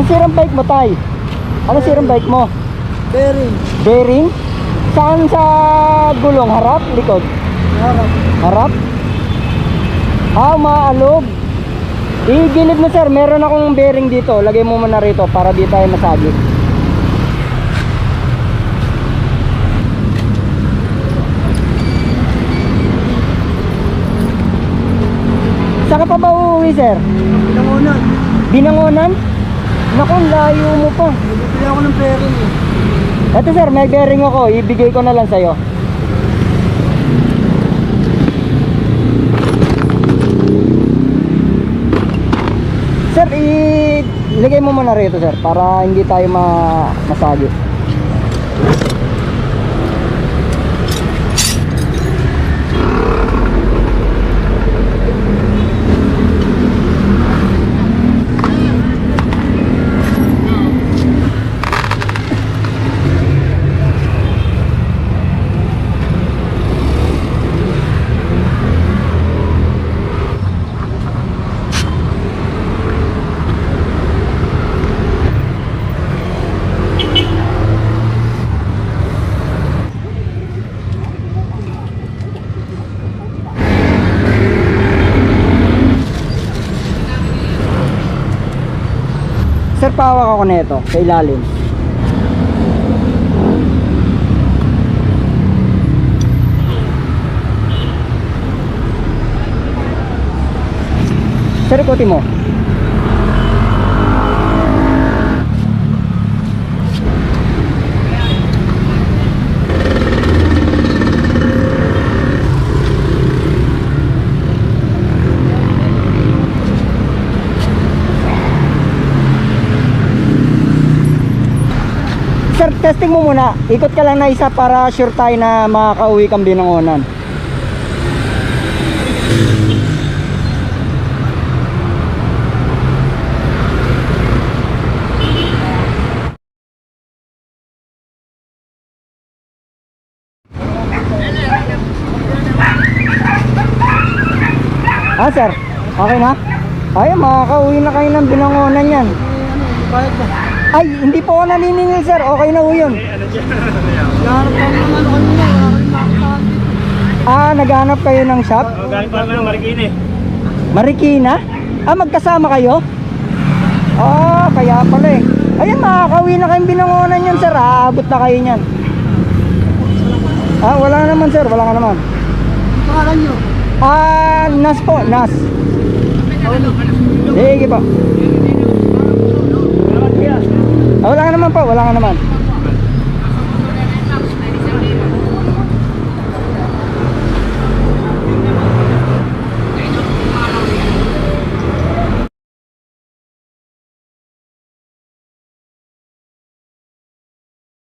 Ang sirang bike mo, tay? Ano sirang bike mo? Bearing. Bearing? Saan sa gulong? Harap? Likod? Harap. Harap? Ah, maalog. Igilid mo sir, meron akong bearing dito. Lagay mo muna rito para di tayo masagi. Saan ka pa ba uuwi sir? Pinangunan. Binangonan? Naku, ang layo mo pa. Bibili ako ng bearing eh. Eto sir, may bearing ako. Ibigay ko na lang sa'yo. Sir, ilagay mo muna rito sir para hindi tayo ma masagi. Sir, pawak ako nito sa ilalim. Sir, ikuti mo. Sir, testing mo muna. Ikot ka lang na isa para sure tayo na makakauwi kang binangonan. Ah, sir. Okay na? Ay, makakauwi na kayo ng binangonan yan. Bayad ba? Ay, hindi po ako naniningil, sir. Okay na po yun. Ano. Ah, naghanap kayo ng shop? Galing pa naman Marikina eh. Marikina? Ah, magkasama kayo? Ah, kaya pala eh. Ayan, makakauwi na kayong binangonan yan, sir. Aabot na kayo niyan. Ah, wala naman, sir. Wala ka naman. Ang pangalan nyo? Ah, Nas po, Nas. Sige po. Ah, wala ka naman.